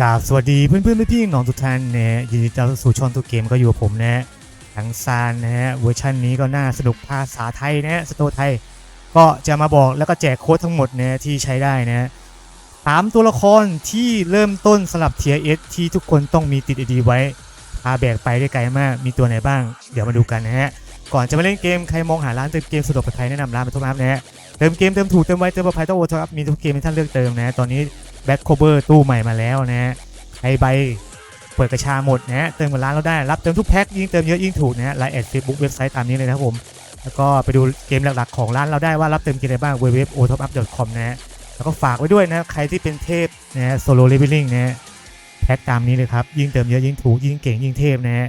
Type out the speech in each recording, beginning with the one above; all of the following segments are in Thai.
กราบสวัสดีเพื่อนเพื่อนๆพี่ๆน้องทุกท่านนะฮะยินดีต้อนรับสู่ช่องตัวเกมก็อยู่กับผมนะฮะทั้งซานนะฮะเวอร์ชันนี้ก็น่าสนุกภาษาไทยนะฮะสโตไทย ก็จะมาบอกแล้วก็แจกโค้ดทั้งหมดนะที่ใช้ได้นะฮะสามตัวละครที่เริ่มต้นสลับ Tier S ที่ทุกคนต้องมีติดดีไว้พาแบกไปได้ไกลมากมีตัวไหนบ้าง เดี๋ยวมาดูกันนะฮะก่อนจะมาเล่นเกมใครมองหาร้านเติมเกมสะดวกปลอดภัยแนะนำร้านมาทุกร้านนะฮะเติมเกมเติมถูกเติมไวเติมปลอดภัยต้องโอทครับมีทุกเกมให้ท่านเลือกเติมนะฮะตอนนี้ แบ็คโคเวอร์ตู้ใหม่มาแล้วนะฮะไอใบเปิดกระชาหมดนะฮะเติมกับร้านเราได้รับเติมทุกแพ็คยิ่งเติมเยอะยิ่งถูกนะฮะไลน์แอดเฟซบุ๊กเว็บไซต์ตามนี้เลยนะครับผม แล้วก็ไปดูเกมหลักๆของร้านเราได้ว่ารับเติมเกมอะไรบ้าง w w w o t o p u p c o m นะฮะแล้วก็ฝากไว้ด้วยนะใครที่เป็นเทพนะฮะโซโล่เลเวลลิ่งนะฮะแพ็คตามนี้เลยครับยิ่งเติมเยอะยิ่งถูกยิ่งเก่งยิ่งเทพนะฮะ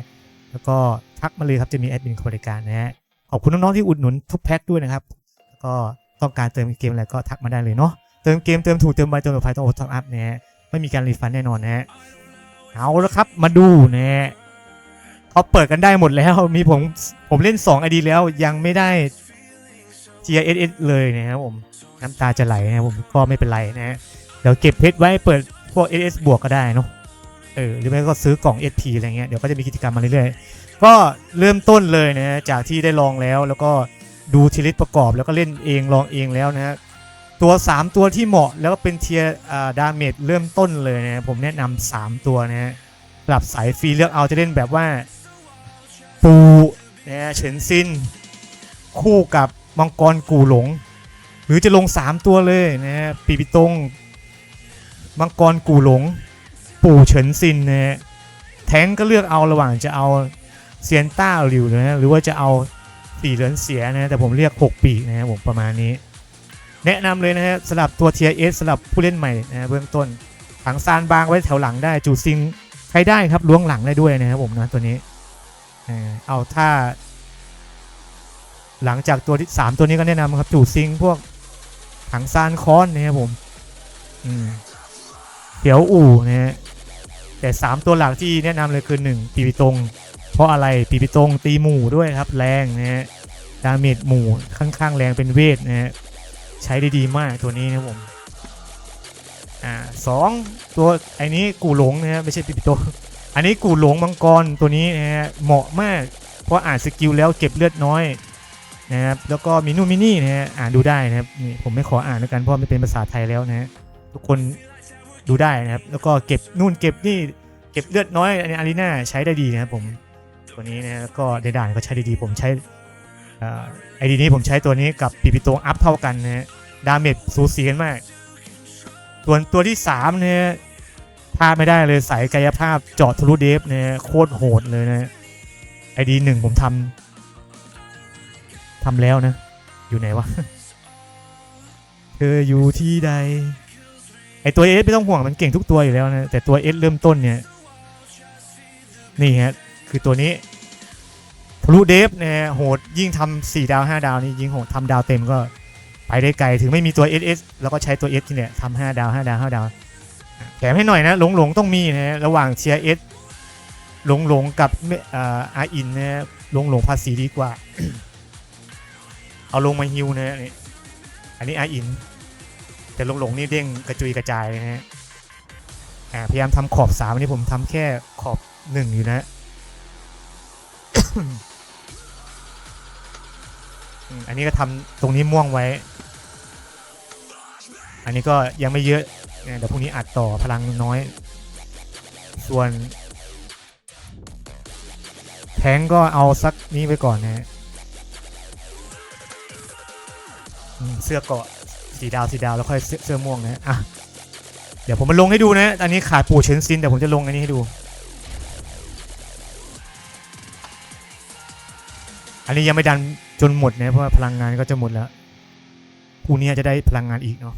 แล้วก็ทักมาเลยครับจะมีแอดมินคอยบริการนะฮะขอบคุณน้องๆที่อุดหนุนทุกแพ็คด้วยนะครับแล้วก็ต้องการเติมเกมอะไรก็ทักมาได้เลยเนาะ ติมเกมเติมถูกเติมไวเติมปลอดภัยต้องโอท็อปอัพนะฮะไม่มีการรีฟันแน่นอนนะฮะเอาแล้วครับมาดูนะฮะเขาเปิดกันได้หมดแล้วมีผมผมเล่น2 ID แล้วยังไม่ได้ GSS เลยนะครับผมน้ำตาจะไหลนะผมก็ไม่เป็นไรนะฮะเดี๋ยวเก็บเพชรไว้เปิดพวก SS บวกก็ได้เนาะเออหรือไม่ก็ซื้อกล่อง SP อะไรเงี้ยเดี๋ยวก็จะมีกิจกรรมมาเรื่อยๆ ก็เริ่มต้นเลยนะฮะจากที่ได้ลองแล้วแล้วก็ดูทีลิสประกอบแล้วก็เล่นเองลองเองแล้วนะฮะ ตัว 3 ตัวที่เหมาะแล้วก็เป็นเทียร์ดาเมจเริ่มต้นเลยนะผมแนะนำ3ตัวนะฮะสำหรับสายฟรีเลือกเอาจะเล่นแบบว่า ปูนะเฉินซิน คู่กับมังกรกู่หลง หรือจะลง 3 ตัวเลยนะฮะปีปิตงมังกรกู่หลง ปู่เฉินซินนะแทงก็เลือกเอาระหว่างจะเอาเซียนต้าหลิวนะฮะหรือว่าจะเอาปีเหลือนเสียนะฮะแต่ผมเรียก 6 ปีนะฮะผมประมาณนี้ แนะนำเลยนะฮะสำหรับตัว Tier S สำหรับผู้เล่นใหม่นะเบื้องต้นถังซานบางไว้แถวหลังได้จูซิงใช้ได้ครับล้วงหลังได้ด้วยนะครับผมนะตัวนี้เอาถ้าหลังจากตัวที่สามตัวนี้ก็แนะนำครับจูซิงพวกถังซานค้อนนะครับผมอืมเขียวอู่นะฮะแต่สามตัวหลักที่แนะนำเลยคือหนึ่งปีปิตง เพราะอะไรปีปิตงตีหมู่ด้วยครับ แรงนะฮะดาเมจหมู่ค่อนข้างแรงเป็นเวทนะฮะ ใช้ได้ดีมากตัวนี้นะผมอ่าสองตัวไอ้นี้กูหลงนะฮะไม่ใช่ปิปิโต อันนี้กูหลงมังกรตัวนี้นะฮะเหมาะมาก เพราะอ่านสกิลแล้วเก็บเลือดน้อยนะครับแล้วก็มีนู่นมินี่นะฮะอ่านดูได้นะครับนี่ผมไม่ขออ่านแล้วกันเพราะมันเป็นภาษาไทยแล้วนะฮะทุกคนดูได้นะครับ แล้วก็เก็บนู่นเก็บนี่เก็บเลือดน้อยในอารีนาใช้ได้ดีนะครับผมตัวนี้นะแล้วก็ในด่านก็ใช้ได้ดีผมใช้ ไอดีนี้ผมใช้ตัวนี้กับปีปิโตอัพเท่ากันนะฮะดาเมจสูสีกันมาก ส่วนตัวที่3เนี่ยพลาดไม่ได้เลยสายกายภาพเจาะทะลุเดฟเนี่ยโคตรโหดเลยนะไอดีหนึ่งผมทำทำแล้วนะ อยู่ไหนวะเธออยู่ที่ใด ไอตัวเอสไม่ต้องห่วงมันเก่งทุกตัวอยู่แล้วนะ แต่ตัวเอสเริ่มต้นเนี่ย นี่ฮะ คือตัวนี้ ทะลุเดฟเนี่ยโหดยิ่งทำ4ดาว5ดาวนี่ยิ่งโหดทำดาวเต็มก็ไปได้ไกลถึงไม่มีตัว SS แล้วก็ใช้ตัว S ที่เนี่ยทำ5ดาว5ดาว5ดาวแถมให้หน่อยนะหลงหลงต้องมีนะระหว่างเชียร์ S หลงหลงกับอาอินนะหลงหลงภาษีดีกว่า เอาลงมาฮิวนะนี่อันนี้อาอิน แต่หลงหลงนี่เด้งกระจุยกระจายนะฮะพยายามทำขอบสามอันนี้ผมทำแค่ขอบหนึ่งอยู่นะ อันนี้ก็ทำตรงนี้ม่วงไว้ อันนี้ก็ยังไม่เยอะเนี่ยเดี๋ยวพรุ่งนี้อัดต่อพลังน้อย ส่วน แทงก็เอาสักนี้ไปก่อนนะเสื้อเกาะสีดาวสีดาวแล้วค่อยเสื้อม่วงนะฮะอะเดี๋ยวผมมาลงให้ดูนะ อันนี้ขาดปู่เฉินซินแต่ผมจะลงอันนี้ให้ดู อันนี้ยังไม่ดันจนหมดนะเพราะว่าพลังงานก็จะหมดแล้วคู่นี้จะได้พลังงานอีกเนาะ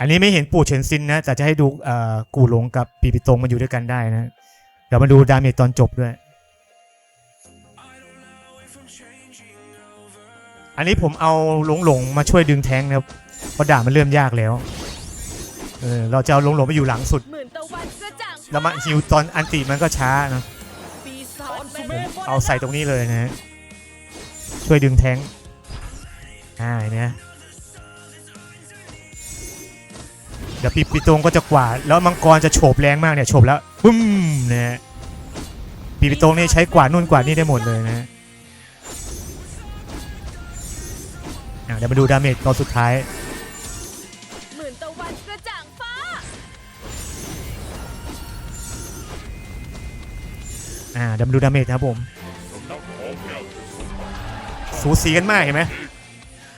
อันนี้ไม่เห็นปู่เฉินซินนะแต่จะให้ดูเอ่อกูหลงกับปีปิตงมาอยู่ด้วยกันได้นะเดี๋ยวมาดูดาเมจตอนจบด้วย อันนี้ผมเอาหลงหลงมาช่วยดึงแทงค์นะครับเพราะด่ามันเริ่มยากแล้วเออเราจะเอาหลงหลงไปอยู่หลังสุดหมื่นตะวันกระจ่างแล้วมาฮิวตอนอันติมันก็ช้าเนอะปีศาจ เอาใส่ตรงนี้เลยนะฮะช่วยดึงแทงอ่าเนไหมเดี๋ยวปีปีตรงก็จะกวาดแล้วมังกรจะโฉบแรงมากเนี่ยโฉบแล้วปึ้มนะฮะปีปีตรงนี่ใช้กวาดนู่นกวาดนี่ได้หมดเลยนะฮะเดี๋ยวมาดูดาเมจตอนสุดท้าย อ่าดี๋ยวมดูดาเมจนะครับผมสูสีกันมากเห็นไหม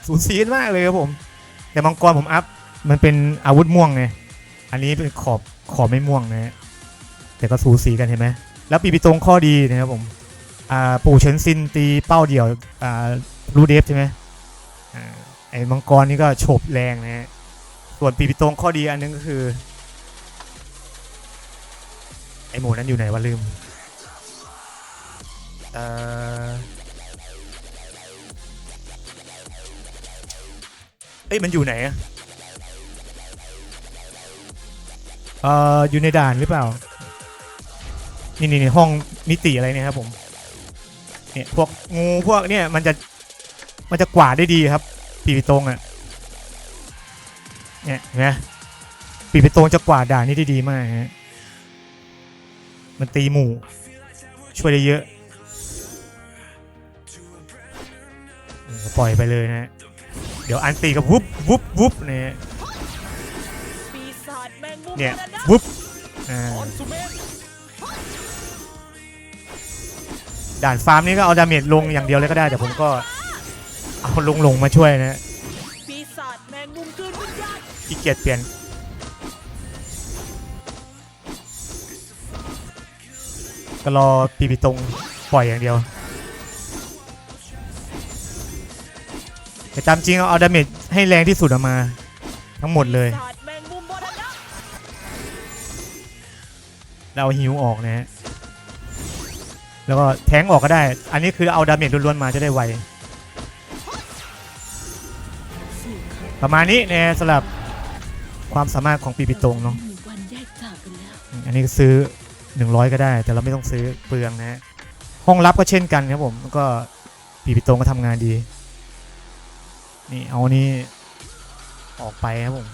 สูสีกันมากเลยครับผม แต่มังกรผมอัพมันเป็นอาวุธม่วงไงอันนี้เป็นขอบขอบไม่ม่วงนะฮะแต่ก็สูสีกันเห็นไหมแล้วปีปีตรงข้อดีนะครับผมอ่าปู่เฉินซินตีเป้าเดี่ยวอ่ารูเดฟใช่ไหมอ่าไอ้มังกรนี่ก็โฉบแรงนะฮะส่วนปีปีตรงข้อดีอันนึงก็คือไอ้หมูนั้นอยู่ไหนวะลืม เอ่อเอ้ยมันอยู่ไหนอะเอ่ออยู่ในด่านหรือเปล่า นี่นี่นี่ห้องมิติอะไรเนี่ยครับผม เนี่ยพวกงูพวกเนี่ยมันจะมันจะกวาดได้ดีครับ ปีปิตรงอะเนี่ยเห็นไหมปีปิตรงจะกวาดด่านนี่ได้ดีมากฮะมันตีหมู่ ช่วยได้เยอะ ปล่อยไปเลยนะฮะเดี๋ยวอันตีกับวุบวุบวุบเนี่ยเนี่ยวุบด่านฟาร์มนี้ก็เอาดาเมจลงอย่างเดียวเลยก็ได้ แต่ผมก็เอาลงลงมาช่วยนะฮะปีศาจแมงมุมกลืนวิญญาณขี้เกียจเปลี่ยนก็รอปีปีตรงปล่อยอย่างเดียว แต่ตามจริงเอาเอาดาเมจให้แรงที่สุดออกมา ทั้งหมดเลยปีศาจแมงมุมมรณะแล้วเอาฮิวออกนะฮะ แล้วก็แทงออกก็ได้ อันนี้คือเอาดาเมจล้วนๆมาจะได้ไว ประมาณนี้นะฮะสำหรับความสามารถของปีปิตงเนาะ วันแยกจากกันแล้ว อืมอันนี้ก็ซื้อ 100 ก็ได้ แต่เราไม่ต้องซื้อเปลืองนะฮะห้องลับก็เช่นกันครับผมแล้วก็ปีปิตงก็ทำงานดี นี่เอานี้ออกไปครับผม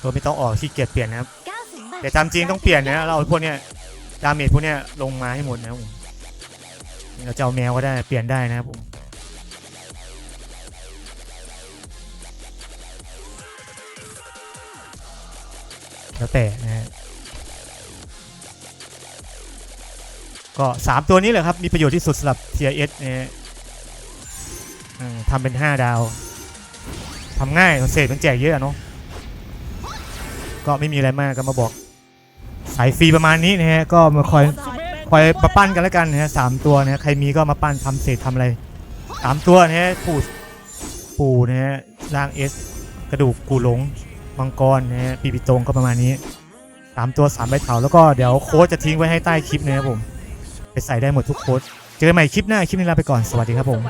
ตัวไม่ต้องออกที่เกียจเปลี่ยนนะครับแต่ตามจริงต้องเปลี่ยนนะเราพวกเนี้ยดาเมจพวกเนี้ยลงมาให้หมดนะครับผมเราจะเอาแมวก็ได้เปลี่ยนได้นะครับผมแล้วแต่นะฮะก็ 3 ตัวนี้แหละครับ มีประโยชน์ที่สุดสำหรับ TIS นะฮะ ทำเป็น 5 ดาวทำง่ายเศษมันแจกเยอะเนาะก็ไม่มีอะไรมากก็มาบอก สายฟรีประมาณนี้นะฮะก็มาคอยคอยมาปั้นกันแล้วกันนะฮะสามตัวนะฮะใครมีก็มาปั้นทำเศษทำอะไรสามตัวนะฮะปูปูนะฮะร่างเอสกระดูกกูหลงมังกรนะฮะปีปิตรงก็ประมาณนี้สามตัวสามใบเถาแล้วก็เดี๋ยวโค้ดจะทิ้งไว้ให้ใต้คลิปนะครับผม ไปใส่ได้หมดทุกโค้ดเจอกันใหม่คลิปหน้าคลิปนี้ลาไปก่อนสวัสดีครับผม